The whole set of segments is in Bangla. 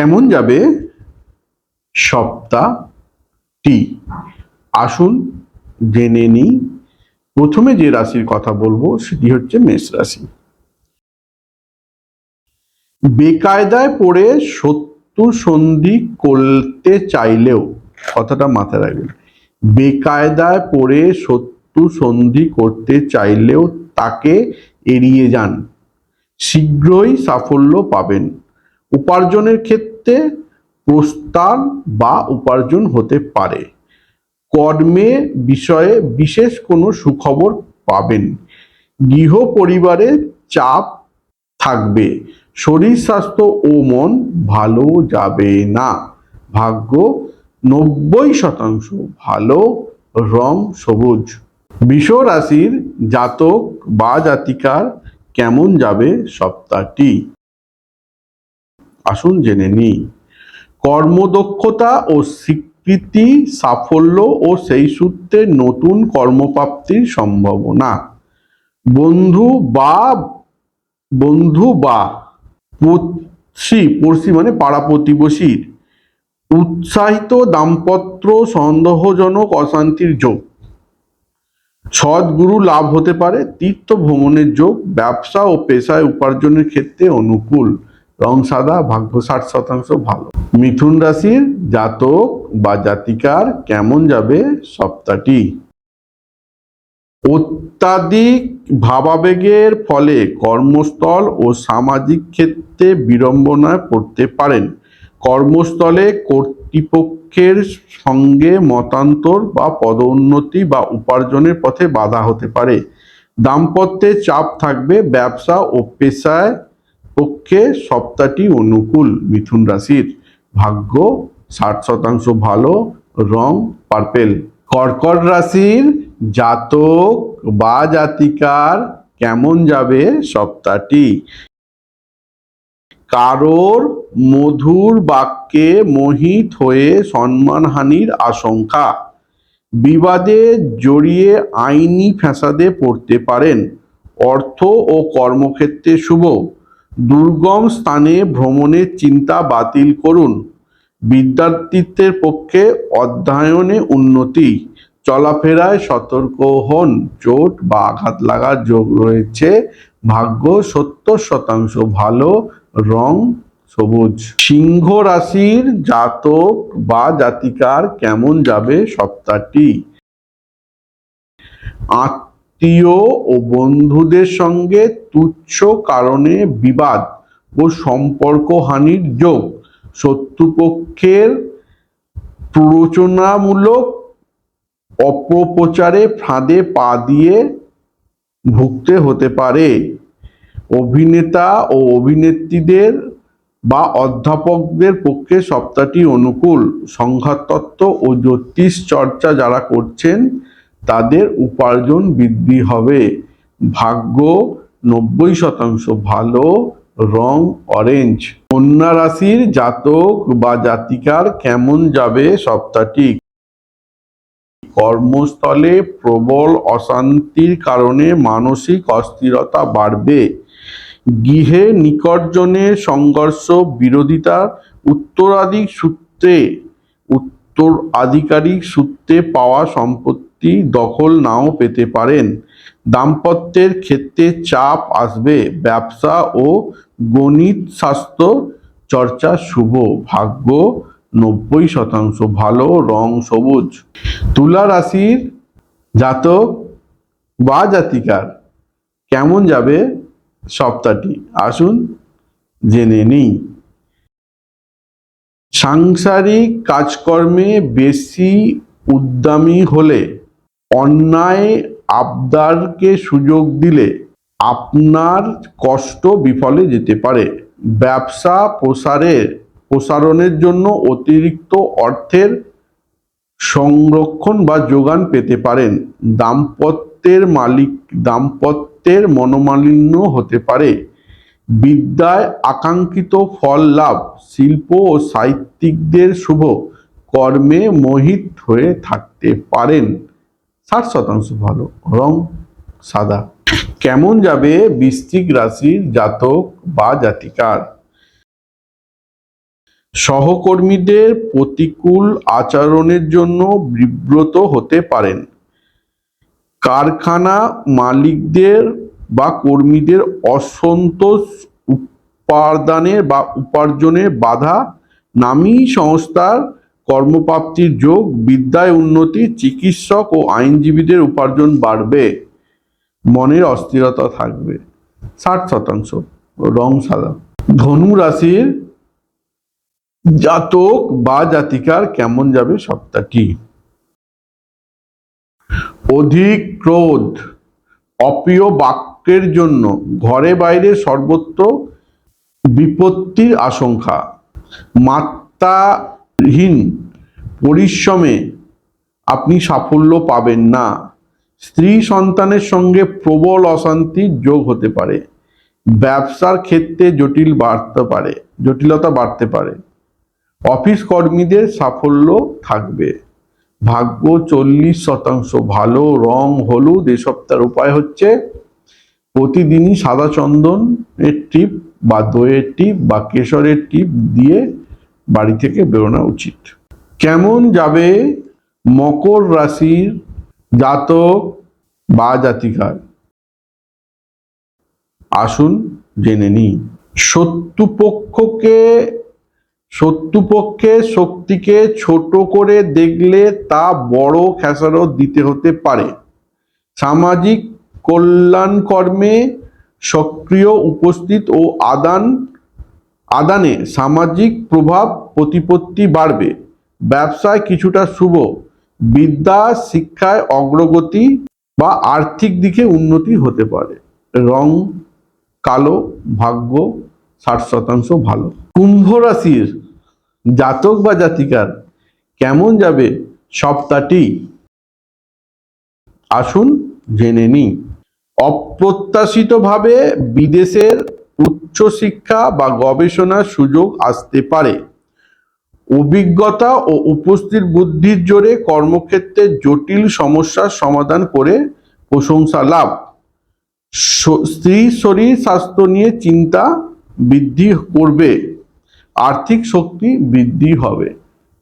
কেমন যাবে? সপ্তাহটি আসুন জেনে নিই। প্রথমে যে রাশির কথা বলব সেটি হচ্ছে মেষ রাশি। বেকায়দায় পড়ে শত্রু সন্ধি করতে চাইলেও, কথাটা মাথায় রাখবেন, বেকায়দায় পড়ে শত্রু সন্ধি করতে চাইলেও তাকে এড়িয়ে যান। শীঘ্রই সাফল্য পাবেন। উপার্জনের ক্ষেত্রে প্রস্তাব বা উপার্জন হতে পারে। কর্মে বিষয়ে বিশেষ কোনো সুখবর পাবেন। গৃহ পরিবারের চাপ থাকবে। শরীর, স্বাস্থ্য ও মন ভালো যাবে না। ভাগ্য নব্বই শতাংশ ভালো, রং সবুজ। বিষ রাশির জাতক বা জাতিকার কেমন যাবে সপ্তাহটি? আসুন জেনে নিই। কর্মদক্ষতা ও স্বীকৃতি, সাফল্য ও সেই সূত্রে নতুন কর্মপ্রাপ্তির সম্ভাবনা। বন্ধু বা বন্ধু বা পড়শি পড়শি মানে পাড়া প্রতিবেশীর। উৎসাহিত দাম্পত্য সন্দেহজনক অশান্তির যোগ। সদ্গুরু লাভ হতে পারে, তীর্থ ভ্রমণের যোগ, ব্যবসা ও পেশায় উপার্জনের ক্ষেত্রে অনুকূল। রং সাদা, ভাগ্য ষাট শতাংশ ভালো। মিথুন রাশির জাতক বা জাতিকার কেমন যাবে সপ্তাহটি? অত্যাধিক ভাবাবেগের ফলে কর্মস্থল ও সামাজিক ক্ষেত্রে বিড়ম্বনায় পড়তে পারেন। কর্মস্থলে কর্তৃপক্ষের সঙ্গে মতান্তর বা পদোন্নতি বা উপার্জনের পথে বাধা হতে পারে। দাম্পত্যে চাপ থাকবে, ব্যবসা ও পেশায় পক্ষে সপ্তাহটি অনুকূল মিথুন রাশির ভাগ্য, ষাট শতাংশ ভালো, রং পার্পেল কর্কট রাশির জাতক বা জাতিকার কেমন যাবে সপ্তাহটি? কারোর মধুর বাক্যে মোহিত হয়ে সম্মানহানির আশঙ্কা। বিবাদে জড়িয়ে আইনি ফ্যাসাদে পড়তে পারেন। অর্থ ও কর্মক্ষেত্রে শুভ। দুর্গম স্থানে ভ্রমণের চিন্তা বাতিল করুন। বিদ্যার্থীত্বের পক্ষে অধ্যয়নে উন্নতি। চলাফেরায় সতর্ক হন। চোট বা আঘাত লাগার যোগ রয়েছে। ভাগ্য সত্তর শতাংশ ভালো, রং সবুজ। সিংহ রাশির জাতক বা জাতিকার কেমন যাবে সপ্তাহটি? আত্মীয় ও বন্ধুদের সঙ্গে তুচ্ছ কারণে বিবাদ ও সম্পর্ক হানির যোগ শত্রুপক্ষের প্ররোচনামূলক অপপ্রচারে ফাঁদে পা দিয়ে ভুগতে হতে পারে। অভিনেতা ও অভিনেত্রীদের বা অধ্যাপকদের পক্ষে সপ্তাহটি অনুকূল। সংঘাতত্ত্ব ও জ্যোতিষ চর্চা যারা করছেন তাদের উপার্জন বৃদ্ধি হবে। ভাগ্য নব্বই শতাংশ ভালো, রং অরেঞ্জ কন্যা রাশির জাতক বা জাতিকার কেমন যাবে সপ্তাহটি? কর্মস্থলে প্রবল অশান্তির কারণে মানসিক অস্থিরতা বাড়বে। গৃহে নিকটজনের সংঘর্ষ, বিরোধিতা, উত্তরাধিক সূত্রে উত্তর আধিকারিক সূত্রে পাওয়া সম্পত্তি দখল নাও পেতে পারেন। দাম্পত্যের ক্ষেত্রে চাপ আসবে। ব্যবসা ও গণিত স্বাস্থ্য চর্চা শুভ। ভাগ্য নব্বই শতাংশ। ভালো রং সবুজ। তুলা রাশির জাতক বা জাতিকার কেমন যাবে সপ্তাহটি? আসুন জেনে নিই। সাংসারিক কাজকর্মে বেশি উদ্যমী হলে অন্যায় আবদারকে সুযোগ দিলে আপনার কষ্ট বিফলে যেতে পারে। ব্যবসা প্রসারের প্রসারণের জন্য অতিরিক্ত অর্থের সংরক্ষণ বা যোগান পেতে পারেন। দাম্পত্যের মালিক, দাম্পত্যের মনোমালিন্য হতে পারে। বিদ্যায় আকাঙ্ক্ষিত ফল লাভ, শিল্প ও সাহিত্যিকদের শুভ কর্মে মোহিত হয়ে থাকতে পারেন। ষাট শতাংশ ভালো, রং সাদা। কেমন যাবে বৃশ্চিক রাশির জাতক বা জাতিকার? সহকর্মীদের প্রতিকূল আচরণের জন্য বিব্রত হতে পারেন। কারখানা মালিকদের বা কর্মীদের অসন্তোষ উপাদানে বা উপার্জনে বাধা নামী সংস্থার কর্মপ্রাপ্তির যোগ, বিদ্যায় উন্নতি, চিকিৎসক ও আইনজীবীদের উপার্জন বাড়বে। মনের অস্থিরতা থাকবে। ষাট শতাংশ। রং সাদা। ধনু রাশির জাতক বা জাতিকার কেমন যাবে সপ্তাহটি? অধিক ক্রোধ। অপ্রিয় বাক্যের জন্য ঘরে বাইরে সর্বত্র বিপত্তির আশঙ্কা। মাত্রাহীন। পরিশ্রমে আপনি সাফল্য পাবেন না। স্ত্রী সন্তানের সঙ্গে প্রবল অশান্তির যোগ হতে পারে। ব্যবসার ক্ষেত্রে জটিল বাড়তে পারে, জটিলতা বাড়তে পারে। অফিস কর্মীদের সাফল্য থাকবে। ভাগ্য চল্লিশ শতাংশ ভালো, রং হলুদ এ সপ্তাহের উপায় হচ্ছে প্রতিদিনই সাদা চন্দন এর টিপ বা দইয়ের টিপ বা কেশরের টিপ দিয়ে বাড়ি থেকে বেরোনো উচিত। কেমন যাবে মকর রাশির জাতক বা জাতিকার? আসুন জেনে নিই। শত্রুপক্ষকে, শত্রুপক্ষের শক্তিকে ছোট করে দেখলে তা বড় খেসারত দিতে হতে পারে। সামাজিক কল্যাণ কর্মে সক্রিয় উপস্থিত ও আদান, আদানে সামাজিক প্রভাব প্রতিপত্তি বাড়বে। ব্যবসায় কিছুটা শুভ, বিদ্যা, শিক্ষায় অগ্রগতি বা আর্থিক দিকে উন্নতি হতে পারে। রং কালো, ভাগ্য ষাট শতাংশ ভালো। কুম্ভ রাশির জাতক বা জাতিকার কেমন যাবে সপ্তাহটি আসুন জেনে নিই। অপ্রত্যাশিতভাবে বিদেশের উচ্চশিক্ষা বা গবেষণার সুযোগ আসতে পারে। অভিজ্ঞতা ও উপস্থিত বুদ্ধির জোরে কর্মক্ষেত্রে জটিল সমস্যার সমাধান করে প্রশংসা লাভ। স্ত্রী শরীর স্বাস্থ্য নিয়ে চিন্তা বৃদ্ধি করবে, আর্থিক শক্তি বৃদ্ধি হবে।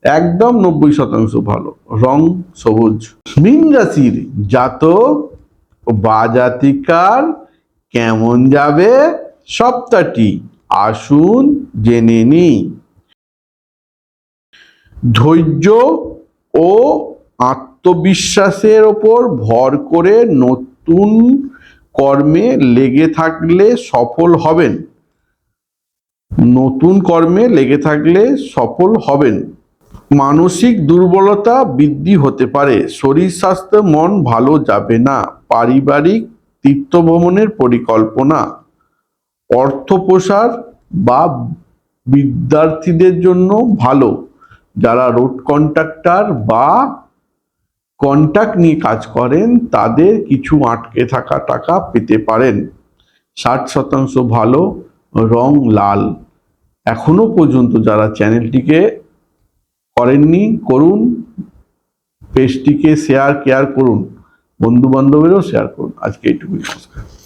একদম নব্বই শতাংশ ভালো, রং সবুজ। মীন রাশির জাতক বা জাতিকার কেমন যাবে? সপ্তাহটি আসুন জেনে নিই। ধৈর্য ও আত্মবিশ্বাসের ওপর ভর করে নতুন কর্মে লেগে থাকলে সফল হবেন। নতুন কর্মে লেগে থাকলে সফল হবেন। মানসিক দুর্বলতা বৃদ্ধি হতে পারে। শরীর, স্বাস্থ্য, মন ভালো যাবে না। পারিবারিক তীর্থ ভ্রমণের পরিকল্পনা। অর্থ প্রসার বা বিদ্যার্থীদের জন্য ভালো। যারা রোড কন্ট্রাক্টর বা কন্ট্রাক্ট নিয়ে কাজ করেন, তাদের কিছু আটকে থাকা টাকা পেতে পারেন। ষাট শতাংশ ভালো, রং লাল। এখনও পর্যন্ত যারা চ্যানেলটিকে করেননি, করুন। পেজটিকে শেয়ার কেয়ার করুন। বন্ধু বান্ধবেরও শেয়ার করুন। আজকে এইটুকুই, নমস্কার।